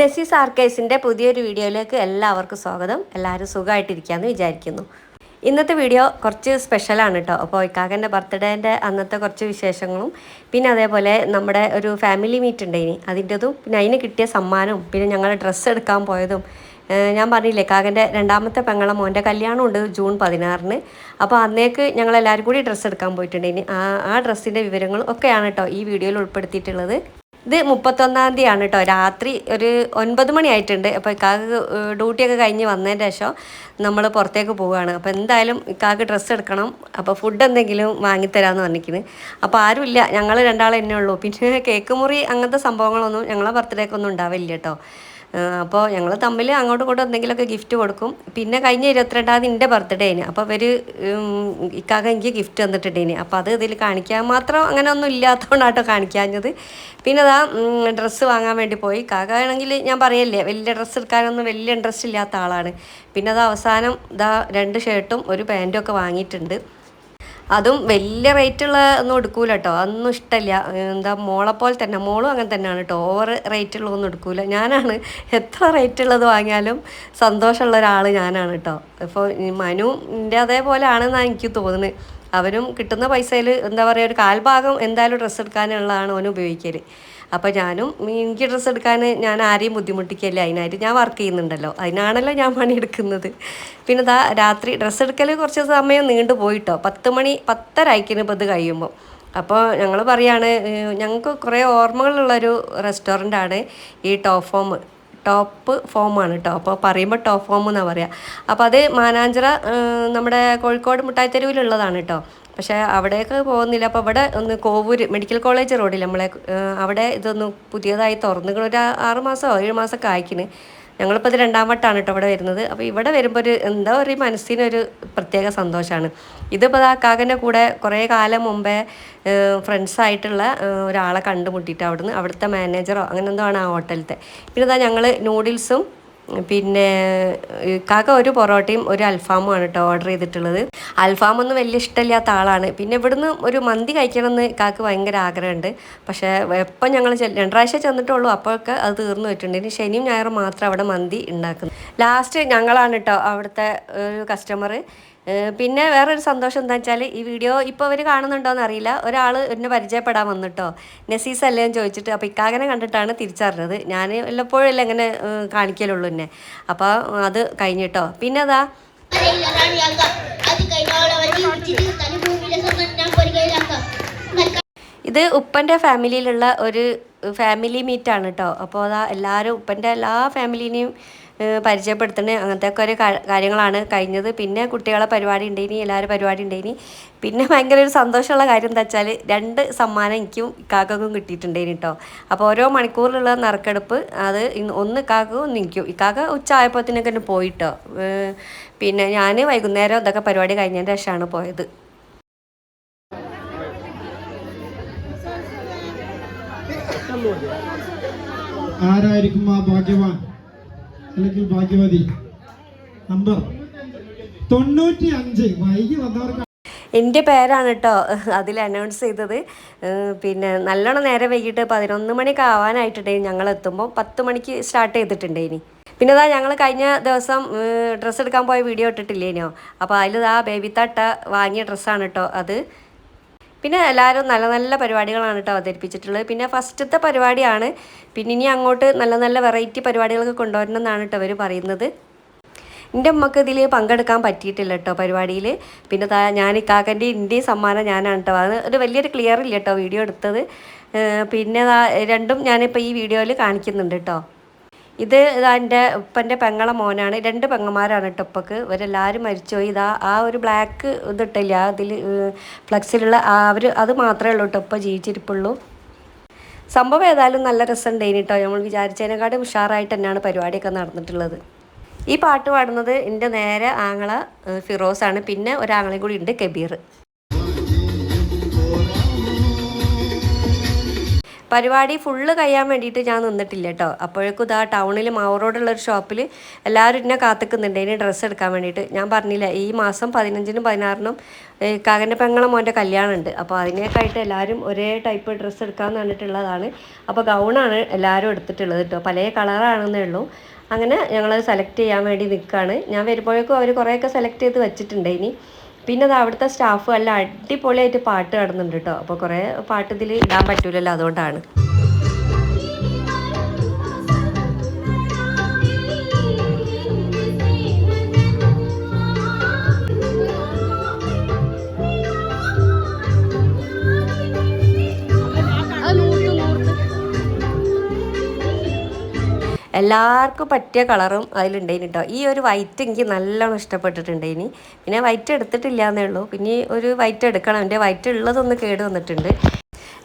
നെസീസ് ആർക്കേസിന്റെ പുതിയൊരു വീഡിയോയിലേക്ക് എല്ലാവർക്കും സ്വാഗതം. എല്ലാവരും സുഖമായിട്ടിരിക്കാമെന്ന് വിചാരിക്കുന്നു. ഇന്നത്തെ വീഡിയോ കുറച്ച് സ്പെഷ്യലാണ് കേട്ടോ അപ്പോൾ ഇക്കാക്കന്റെ ബർത്ത്ഡേന്റെ അന്നത്തെ കുറച്ച് വിശേഷങ്ങളും പിന്നെ അതേപോലെ നമ്മുടെ ഒരു ഫാമിലി മീറ്റ് ഉണ്ട് ഇനി അതിന്റെതും പിന്നെ അതിന് കിട്ടിയ സമ്മാനവും പിന്നെ ഞങ്ങൾ ഡ്രസ്സ് എടുക്കാൻ പോയതും ഞാൻ പറഞ്ഞില്ലേ കാകന്റെ രണ്ടാമത്തെ പെങ്ങളെ മോന്റെ കല്യാണമുണ്ട് ജൂൺ പതിനാറിന്. അപ്പോൾ അന്നേക്ക് ഞങ്ങൾ എല്ലാവരും കൂടി ഡ്രസ്സ് എടുക്കാൻ പോയിട്ടുണ്ടായിനി. ആ ആ ഡ്രസ്സിന്റെ വിവരങ്ങളും ഒക്കെയാണ് കേട്ടോ ഈ വീഡിയോയിൽ ഉൾപ്പെടുത്തിയിട്ടുള്ളത്. ഇത് മുപ്പത്തൊന്നാം തീയതിയാണ് കേട്ടോ രാത്രി ഒരു ഒൻപത് മണി ആയിട്ടുണ്ട്. അപ്പോൾ ഇക്കാക്ക് ഡ്യൂട്ടിയൊക്കെ കഴിഞ്ഞ് വന്നതിന് ശേഷം നമ്മൾ പുറത്തേക്ക് പോവുകയാണ് അപ്പോൾ എന്തായാലും ഇക്കാക്ക് ഡ്രസ്സ് എടുക്കണം. അപ്പോൾ ഫുഡ് എന്തെങ്കിലും വാങ്ങിത്തരാമെന്ന് പറഞ്ഞിരിക്കുന്നത് അപ്പോൾ ആരുമില്ല ഞങ്ങൾ രണ്ടാളെ തന്നെ ഉള്ളൂ. പിന്നെ കേക്ക് മുറി അങ്ങനത്തെ സംഭവങ്ങളൊന്നും ഞങ്ങളെ ബർത്ത്ഡേക്കൊന്നും ഉണ്ടാവില്ല കേട്ടോ അപ്പോൾ ഞങ്ങൾ തമ്മിൽ അങ്ങോട്ടും ഇങ്ങോട്ടും എന്തെങ്കിലുമൊക്കെ ഗിഫ്റ്റ് കൊടുക്കും. പിന്നെ കഴിഞ്ഞ ഇരുപത്തിരണ്ടാം തീയതി എന്റെ ബർത്ത്ഡേ ആയിന് അപ്പോൾ അവർ ഇക്കാക്ക എനിക്ക് ഗിഫ്റ്റ് തന്നിട്ടുണ്ടേന്. അപ്പോൾ അത് ഇതിൽ കാണിക്കാൻ മാത്രം അങ്ങനെ ഒന്നും ഇല്ലാത്തതുകൊണ്ടാട്ടോ കാണിക്കാഞ്ഞത്. പിന്നെ അതാ ഡ്രസ്സ് വാങ്ങാൻ വേണ്ടി പോയി. കാക്ക ആണെങ്കിൽ ഞാൻ പറയല്ലേ വലിയ ഡ്രസ്സ് എടുക്കാനൊന്നും വലിയ ഇൻട്രസ്റ്റ് ഇല്ലാത്ത ആളാണ്. പിന്നെ അത് അവസാനം ഇതാ രണ്ട് ഷർട്ടും ഒരു പാന്റും ഒക്കെ വാങ്ങിയിട്ടുണ്ട്. അതും വലിയ റേറ്റുള്ള ഒന്നും എടുക്കൂല കേട്ടോ അതൊന്നും ഇഷ്ടമില്ല എന്താ മോളെ പോലെ തന്നെ മോളും അങ്ങനെ തന്നെയാണ് കേട്ടോ ഓവർ റേറ്റുള്ളതൊന്നും എടുക്കൂല. ഞാനാണ് എത്ര റേറ്റ് ഉള്ളത് വാങ്ങിയാലും സന്തോഷമുള്ള ഒരാൾ ഞാനാണ് കേട്ടോ ഇപ്പോൾ മനു എന്റെ അതേപോലെ ആണെന്നാണ് എനിക്ക് തോന്നുന്നത്. അവനും കിട്ടുന്ന പൈസയിൽ എന്താ പറയുക ഒരു കാൽഭാഗം എന്തായാലും ഡ്രസ്സ് എടുക്കാനുള്ളതാണ് അവന് ഉപയോഗിക്കൽ അപ്പോൾ ഞാനും എനിക്ക് ഡ്രസ്സ് എടുക്കാൻ ഞാൻ ആരെയും ബുദ്ധിമുട്ടിക്കല്ലേ അതിനായിട്ട് ഞാൻ വർക്ക് ചെയ്യുന്നുണ്ടല്ലോ. അതിനാണല്ലോ ഞാൻ പണി എടുക്കുന്നത് പിന്നെ ഇതാ രാത്രി ഡ്രസ്സ് എടുക്കൽ കുറച്ച് സമയം നീണ്ടു പോയിട്ടോ. പത്ത് മണി പത്തരയ്ക്കിന് ഇപ്പോൾ ഇത് കഴിയുമ്പോൾ അപ്പോൾ ഞങ്ങൾ പറയാണ് ഞങ്ങൾക്ക് കുറേ ഓർമ്മകളുള്ളൊരു റെസ്റ്റോറന്റാണ് ഈ ടോഫോം ടോപ്പ് ഫോമാണ് കേട്ടോ അപ്പോൾ പറയുമ്പോൾ ടോപ്പ് ഫോം എന്നാണ് പറയുക അപ്പോൾ അത് മാനാഞ്ചിറ നമ്മുടെ കോഴിക്കോട് മുട്ടായിത്തെരുവിലുള്ളതാണ് കേട്ടോ പക്ഷേ അവിടേക്ക് പോകുന്നില്ല. അപ്പോൾ അവിടെ ഒന്ന് കോവൂര് മെഡിക്കൽ കോളേജ് റോഡിൽ നമ്മളെ അവിടെ ഇതൊന്ന് പുതിയതായി തുറന്നുകൾ ഒരു ആറ് മാസമോ ഏഴ് മാസമൊക്കെ ആയിക്കിന് ഞങ്ങളിപ്പോൾ ഇത് രണ്ടാം വട്ടമാണ് കേട്ടോ ഇവിടെ വരുന്നത്. അപ്പോൾ ഇവിടെ വരുമ്പോൾ ഒരു എന്താ ഒരു മനസ്സിനൊരു പ്രത്യേക സന്തോഷമാണ് ഇതിപ്പോൾ ആ കാകന്റെ കൂടെ കുറേ കാലം മുമ്പേ ഫ്രണ്ട്സായിട്ടുള്ള ഒരാളെ കണ്ടുമുട്ടിയിട്ട് അവിടുന്ന് അവിടുത്തെ മാനേജറോ അങ്ങനെ എന്തോ ആണ് ആ ഹോട്ടലത്തെ പിന്നെ ഇതാ ഞങ്ങൾ നൂഡിൽസും പിന്നെ കാക്ക ഒരു പൊറോട്ടയും ഒരു അൽഫാമും ആണ് കേട്ടോ ഓർഡർ ചെയ്തിട്ടുള്ളത്. അൽഫാമൊന്നും വലിയ ഇഷ്ടമില്ലാത്ത ആളാണ്. പിന്നെ ഇവിടുന്ന് ഒരു മന്തി കഴിക്കണമെന്ന് കാക്ക് ഭയങ്കര ആഗ്രഹമുണ്ട്. പക്ഷേ എപ്പം ഞങ്ങൾ രണ്ട് പ്രാവശ്യം ചെന്നിട്ടുള്ളൂ. അപ്പോഴൊക്കെ അത് തീർന്നു പോയിട്ടുണ്ട്. ഇനി ശനിയും ഞായറും മാത്രം അവിടെ മന്തി ഉണ്ടാക്കുന്നു. ലാസ്റ്റ് ഞങ്ങളാണ് കേട്ടോ അവിടുത്തെ ഒരു കസ്റ്റമർ പിന്നെ വേറൊരു സന്തോഷം എന്താ വെച്ചാൽ ഈ വീഡിയോ ഇപ്പോൾ അവർ കാണുന്നുണ്ടോയെന്ന് അറിയില്ല. ഒരാൾ എന്നെ പരിചയപ്പെടാൻ വന്നിട്ടോ. നസീസ് അല്ലേ എന്ന് ചോദിച്ചിട്ട് അപ്പോൾ ഇക്കാകനെ കണ്ടിട്ടാണ് തിരിച്ചറിഞ്ഞത്. ഞാൻ വല്ലപ്പോഴും അല്ലേ ഇങ്ങനെ കാണിക്കലുള്ളൂ എന്നെ. അപ്പോൾ അത് കഴിഞ്ഞിട്ടോ പിന്നെ അതാ ഇത് ഉപ്പന്റെ ഫാമിലിയിലുള്ള ഒരു ഫാമിലി മീറ്റാണ് കേട്ടോ. അപ്പോൾ അതാ എല്ലാവരും ഉപ്പന്റെ എല്ലാ ഫാമിലീനെയും ഏഹ്, പരിചയപ്പെടുത്തുന്ന അങ്ങനത്തെ ഒക്കെ ഒരു കാര്യങ്ങളാണ്. കഴിഞ്ഞത് പിന്നെ കുട്ടികളെ പരിപാടി ഉണ്ടായിനി എല്ലാവരും പരിപാടി ഉണ്ടായിനി പിന്നെ ഭയങ്കര ഒരു സന്തോഷമുള്ള കാര്യം എന്താ വെച്ചാൽ രണ്ട് സമ്മാനം എനിക്കും ഇക്കാക്കും കിട്ടിയിട്ടുണ്ടേനി കേട്ടോ അപ്പോൾ ഓരോ മണിക്കൂറിലുള്ള നറുക്കെടുപ്പ് അത് ഒന്ന് ഇക്കാക്കും ഒന്ന് എനിക്കും. ഇക്കാക്ക ഉച്ച ആയപ്പോഴത്തേനൊക്കെ തന്നെ പോയിട്ടോ പിന്നെ ഞാൻ വൈകുന്നേരം ഇതൊക്കെ പരിപാടി കഴിഞ്ഞതിന്റെ ശേഷമാണ് പോയത്. ആരായിരിക്കും ആ ഭാഗ്യവാൻ? അല്ലെങ്കിൽ ഭാഗ്യവതി. നമ്പർ. തൊണ്ണൂറ്റി അഞ്ച് വൈകി വന്നവർക്ക് എന്റെ പേരാണ് കേട്ടോ. അതിൽ അനൗൺസ് ചെയ്തത്. പിന്നെ നല്ലോണം നേരെ വൈകിട്ട് പതിനൊന്ന് മണിയൊക്കെ ആവാനായിട്ടുണ്ടെങ്കിൽ ഞങ്ങൾ എത്തുമ്പോൾ പത്ത് മണിക്ക് സ്റ്റാർട്ട് ചെയ്തിട്ടുണ്ട് ഇനി. പിന്നെ ഇതാ ഞങ്ങൾ കഴിഞ്ഞ ദിവസം ഡ്രസ്സ് എടുക്കാൻ പോയ വീഡിയോ ഇട്ടിട്ടില്ലേനോ അപ്പോൾ അതിലിതാ ബേബി തട്ട വാങ്ങിയ ഡ്രസ്സാണ് കേട്ടോ അത്. പിന്നെ എല്ലാവരും നല്ല നല്ല പരിപാടികളാണ് കേട്ടോ അവതരിപ്പിച്ചിട്ടുള്ളത്. പിന്നെ ഫസ്റ്റത്തെ പരിപാടിയാണ്. പിന്നെ ഇനി അങ്ങോട്ട് നല്ല നല്ല വെറൈറ്റി പരിപാടികളൊക്കെ കൊണ്ടുവരണം എന്നാണ് കേട്ടോ അവർ പറയുന്നത്. എന്റെ അമ്മയ്ക്ക് ഇതിൽ പങ്കെടുക്കാൻ പറ്റിയിട്ടില്ല കേട്ടോ പരിപാടിയിൽ പിന്നെ താ ഞാൻ ഇക്കാക്കന്റെ ഇന്ത്യയും സമ്മാനം ഞാനാണ് കേട്ടോ. അത് ഒരു വലിയൊരു ക്ലിയർ ഇല്ല കേട്ടോ വീഡിയോ എടുത്തത്. പിന്നെ രണ്ടും ഞാനിപ്പോൾ ഈ വീഡിയോയിൽ കാണിക്കുന്നുണ്ട് കേട്ടോ. ഇത് ഇതാ എന്റെ ഉപ്പന്റെ പെങ്ങളെ മോനാണ്. രണ്ട് പെങ്ങന്മാരാണ് കേട്ടോ ഉപ്പക്ക്. ഇവരെല്ലാവരും മരിച്ചുപോയി ഇതാ ആ ഒരു ബ്ലാക്ക് ഇതിട്ടില്ല? അതിൽ ഫ്ലക്സിലുള്ള അവർ അത് മാത്രമേ ഉള്ളൂ കേട്ടോ ഉപ്പ ജീവിച്ചിരിപ്പുള്ളൂ. സംഭവം ഏതായാലും നല്ല രസമുണ്ടായിന് കേട്ടോ. നമ്മൾ വിചാരിച്ചതിനെക്കാട്ടും ഉഷാറായിട്ട് തന്നെയാണ് പരിപാടിയൊക്കെ നടന്നിട്ടുള്ളത്. ഈ പാട്ട് പാടുന്നത് എന്റെ നേരെ ആങ്ങള ഫിറോസാണ്. പിന്നെ ഒരാങ്ങളെയും കൂടി ഉണ്ട് കബീർ. പരിപാടി ഫുള്ള് കഴിയാൻ വേണ്ടിയിട്ട് ഞാൻ നിന്നിട്ടില്ല കേട്ടോ അപ്പോഴേക്കും ഇതാ ടൗണിൽ മാവ് റോഡുള്ള ഒരു ഷോപ്പിൽ എല്ലാവരും എന്നെ കാത്തുക്കുന്നുണ്ട്. ഇനി ഡ്രസ്സ് എടുക്കാൻ വേണ്ടിയിട്ട്. ഞാൻ പറഞ്ഞില്ല ഈ മാസം പതിനഞ്ചിനും പതിനാറിനും കാകന്റെ പെങ്ങളെ മോന്റെ കല്യാണം ഉണ്ട് അപ്പോൾ അതിനേക്കായിട്ട് എല്ലാവരും ഒരേ ടൈപ്പ് ഡ്രസ്സ് എടുക്കാമെന്ന് പറഞ്ഞിട്ടുള്ളതാണ്. അപ്പോൾ ഗൗണാണ് എല്ലാവരും എടുത്തിട്ടുള്ളത് കേട്ടോ പല കളറാണെന്നേ ഉള്ളൂ. അങ്ങനെ ഞങ്ങൾ സെലക്ട് ചെയ്യാൻ വേണ്ടി നിൽക്കുകയാണ് ഞാൻ വരുമ്പോഴേക്കും അവർ കുറേയൊക്കെ സെലക്ട് ചെയ്ത് വെച്ചിട്ടുണ്ട് ഇനി. പിന്നെ അത് അവിടുത്തെ സ്റ്റാഫ് നല്ല അടിപൊളിയായിട്ട് പാട്ട് പാടുന്നുണ്ട് കേട്ടോ അപ്പോൾ കുറേ പാട്ട് ഇതിൽ ഇടാൻ പറ്റൂലല്ലോ അതുകൊണ്ടാണ്. എല്ലാവർക്കും പറ്റിയ കളറും അതിലുണ്ടായിന് കേട്ടോ ഈ ഒരു വൈറ്റ് എനിക്ക് നല്ലോണം ഇഷ്ടപ്പെട്ടിട്ടുണ്ടായിനി. പിന്നെ വൈറ്റ് എടുത്തിട്ടില്ല എന്നേ ഉള്ളൂ. പിന്നെ ഒരു വൈറ്റ് എടുക്കണം. എന്റെ വൈറ്റ് ഉള്ളതൊന്ന് കേട് വന്നിട്ടുണ്ട്.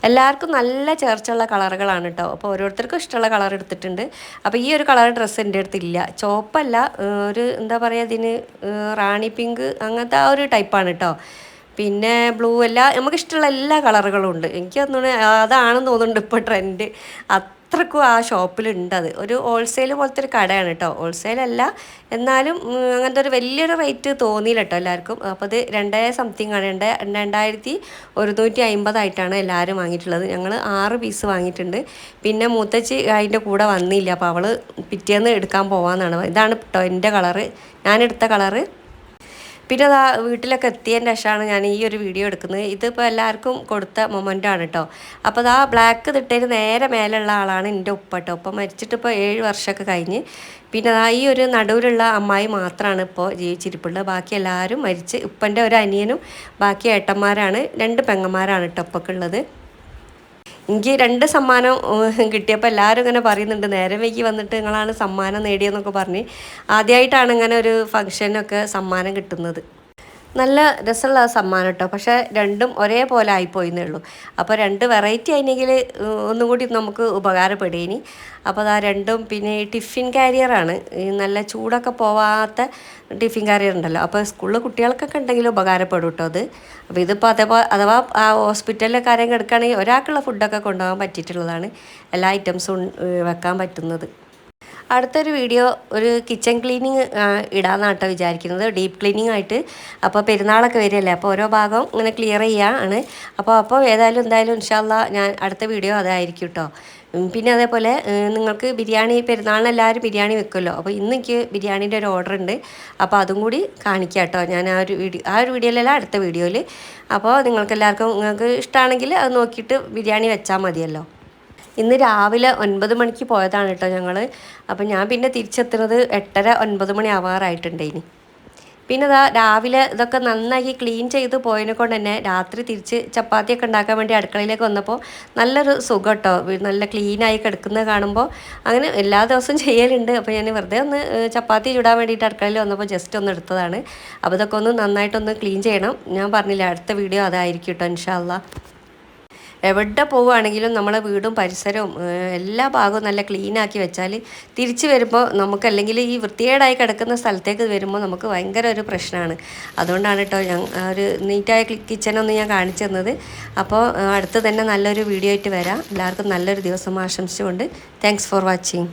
എല്ലാവർക്കും നല്ല ചേർച്ചുള്ള കളറുകളാണ് കേട്ടോ അപ്പോൾ ഓരോരുത്തർക്കും ഇഷ്ടമുള്ള കളർ എടുത്തിട്ടുണ്ട്. അപ്പോൾ ഈ ഒരു കളർ ഡ്രസ്സ് എന്റെ അടുത്തില്ല. ചോപ്പല്ല ഒരു എന്താ പറയുക ഇതിന് റാണി പിങ്ക് അങ്ങനത്തെ ആ ഒരു ടൈപ്പാണ് കേട്ടോ പിന്നെ ബ്ലൂ എല്ലാ നമുക്ക് ഇഷ്ടമുള്ള എല്ലാ കളറുകളും ഉണ്ട്. എനിക്ക് തോന്നുന്നു അതാണെന്ന് തോന്നുന്നുണ്ട് ഇപ്പോൾ ട്രെൻഡ് അത്രക്കും ആ ഷോപ്പിലുണ്ട് അത്. ഒരു ഹോൾസെയിൽ പോലത്തെ ഒരു കടയാണ് കേട്ടോ ഹോൾസെയിൽ അല്ല. എന്നാലും അങ്ങനത്തെ ഒരു വലിയൊരു റേറ്റ് തോന്നിയില്ല കേട്ടോ എല്ലാവർക്കും അപ്പോൾ അത് രണ്ടായിരം സംതിങ് ആണ്. രണ്ട് രണ്ടായിരത്തി ഒരുന്നൂറ്റി അമ്പതായിട്ടാണ് എല്ലാവരും വാങ്ങിയിട്ടുള്ളത്. ഞങ്ങൾ ആറ് പീസ് വാങ്ങിയിട്ടുണ്ട്. പിന്നെ മൂത്തച്ചി അതിന്റെ കൂടെ വന്നില്ല. അപ്പോൾ അവൾ പിറ്റേന്ന് എടുക്കാൻ പോവാന്നാണ്. ഇതാണ് കേട്ടോ എന്റെ കളറ് ഞാനെടുത്ത കളറ് പിന്നെ അതാ വീട്ടിലൊക്കെ എത്തിയതിന്റെ ശേഷമാണ് ഞാൻ ഈ ഒരു വീഡിയോ എടുക്കുന്നത്. ഇതിപ്പോൾ എല്ലാവർക്കും കൊടുത്ത മൊമെന്റ് ആണ് കേട്ടോ അപ്പോൾ അതാ ബ്ലാക്ക് തിട്ടേന് നേരെ മേലുള്ള ആളാണ് എന്റെ ഉപ്പ കേട്ടോ ഉപ്പ മരിച്ചിട്ട് ഇപ്പോൾ ഏഴ് വർഷമൊക്കെ കഴിഞ്ഞ്. പിന്നെ അതാ ഈ ഒരു നടുവിലുള്ള അമ്മായി മാത്രമാണ് ഇപ്പോൾ ജീവിച്ചിരിപ്പുള്ളത്. ബാക്കി എല്ലാവരും മരിച്ച് ഉപ്പന്റെ ഒരു അനിയനും ബാക്കി ഏട്ടന്മാരാണ്. രണ്ട് പെങ്ങന്മാരാണ് കേട്ടോ ഉപ്പക്കുള്ളത് എനിക്ക് രണ്ട് സമ്മാനം കിട്ടിയപ്പോൾ എല്ലാവരും ഇങ്ങനെ പറയുന്നുണ്ട് നേരെ വൈകി വന്നിട്ട് നിങ്ങളാണ് സമ്മാനം നേടിയെന്നൊക്കെ പറഞ്ഞ്. ആദ്യമായിട്ടാണ് ഇങ്ങനെ ഒരു ഫംഗ്ഷനൊക്കെ സമ്മാനം കിട്ടുന്നത്. നല്ല രസമുള്ള സമ്മാനം കേട്ടോ പക്ഷേ രണ്ടും ഒരേപോലെ ആയിപ്പോയിന്നേ ഉള്ളൂ. അപ്പോൾ രണ്ട് വെറൈറ്റി ആയിരുന്നെങ്കിൽ ഒന്നും കൂടി നമുക്ക് ഉപകാരപ്പെടുകയിനി അപ്പോൾ അതാ രണ്ടും പിന്നെ ടിഫിൻ കാരിയറാണ് ഈ നല്ല ചൂടൊക്കെ പോവാത്ത ടിഫിൻ കാരിയർ ഉണ്ടല്ലോ. അപ്പോൾ സ്കൂളിൽ കുട്ടികൾക്കൊക്കെ ഉണ്ടെങ്കിൽ ഉപകാരപ്പെടും കേട്ടോ അത്. അപ്പോൾ ഇതിപ്പോൾ അതേപോലെ അഥവാ ആ ഹോസ്പിറ്റലിലെ കാര്യം കിടക്കുകയാണെങ്കിൽ ഒരാൾക്കുള്ള ഫുഡൊക്കെ കൊണ്ടുപോകാൻ പറ്റിയിട്ടുള്ളതാണ്. എല്ലാ ഐറ്റംസും വെക്കാൻ പറ്റുന്നത്. അടുത്തൊരു വീഡിയോ ഒരു കിച്ചൺ ക്ലീനിങ് ഇടാന്നാണ് കേട്ടോ വിചാരിക്കുന്നത്. ഡീപ്പ് ക്ലീനിങ് ആയിട്ട്. അപ്പോൾ പെരുന്നാളൊക്കെ വരികയല്ലേ? അപ്പോൾ ഓരോ ഭാഗം ഇങ്ങനെ ക്ലിയർ ചെയ്യുകയാണ് അപ്പോൾ അപ്പോൾ ഏതായാലും എന്തായാലും ഇൻഷാല്ല ഞാൻ അടുത്ത വീഡിയോ അതായിരിക്കും കേട്ടോ. പിന്നെ അതേപോലെ നിങ്ങൾക്ക് ബിരിയാണി പെരുന്നാളിന് എല്ലാവരും ബിരിയാണി വെക്കുമല്ലോ. അപ്പോൾ ഇന്ന് എനിക്ക് ബിരിയാണീന്റെ ഒരു ഓർഡർ ഉണ്ട്. അപ്പോൾ അതും കൂടി കാണിക്കാം കേട്ടോ. ഞാൻ ആ ഒരു വീഡിയോ ആ ഒരു വീഡിയോയിലല്ല അടുത്ത വീഡിയോയിൽ. അപ്പോൾ നിങ്ങൾക്ക് എല്ലാവർക്കും നിങ്ങൾക്ക് ഇഷ്ടമാണെങ്കിൽ അത് നോക്കിയിട്ട് ബിരിയാണി വെച്ചാൽ മതിയല്ലോ. ഇന്ന് രാവിലെ ഒൻപത് മണിക്ക് പോയതാണ് കേട്ടോ ഞങ്ങൾ അപ്പം ഞാൻ പിന്നെ തിരിച്ചെത്തുന്നത് എട്ടര ഒൻപത് മണി ആവാറായിട്ടുണ്ട് ഇനി. പിന്നെ ഇതാ രാവിലെ ഇതൊക്കെ നന്നാക്കി ക്ലീൻ ചെയ്ത് പോയതിനെ കൊണ്ട് തന്നെ രാത്രി തിരിച്ച് ചപ്പാത്തിയൊക്കെ ഉണ്ടാക്കാൻ വേണ്ടി അടുക്കളയിലേക്ക് വന്നപ്പോൾ നല്ലൊരു സുഖം കേട്ടോ. നല്ല ക്ലീനായി കിടക്കുന്നത് കാണുമ്പോൾ അങ്ങനെ എല്ലാ ദിവസവും ചെയ്യലുണ്ട്. അപ്പോൾ ഞാൻ വെറുതെ ഒന്ന് ചപ്പാത്തി ചൂടാൻ വേണ്ടിയിട്ട് അടുക്കളയിൽ വന്നപ്പോൾ ജസ്റ്റ് ഒന്ന് എടുത്തതാണ്. അപ്പോൾ ഇതൊക്കെ ഒന്ന് നന്നായിട്ടൊന്ന് ക്ലീൻ ചെയ്യണം. ഞാൻ പറഞ്ഞില്ല അടുത്ത വീഡിയോ അതായിരിക്കും കേട്ടോ ഇൻഷാല്ലാ എവിടെ പോവുകയാണെങ്കിലും നമ്മളെ വീടും പരിസരവും എല്ലാ ഭാഗവും നല്ല ക്ലീനാക്കി വെച്ചാൽ തിരിച്ച് വരുമ്പോൾ നമുക്ക് അല്ലെങ്കിൽ ഈ വൃത്തികേടായി കിടക്കുന്ന സ്ഥലത്തേക്ക് വരുമ്പോൾ നമുക്ക് ഭയങ്കര ഒരു പ്രശ്നമാണ്. അതുകൊണ്ടാണ് കേട്ടോ ഞാൻ ഒരു നീറ്റായ കിച്ചനൊന്നും ഞാൻ കാണിച്ചു തന്നത്. അപ്പോൾ അടുത്ത് തന്നെ നല്ലൊരു വീഡിയോ ആയിട്ട് വരാം. എല്ലാവർക്കും നല്ലൊരു ദിവസം ആശംസിച്ചുകൊണ്ട് താങ്ക്സ് ഫോർ വാച്ചിങ്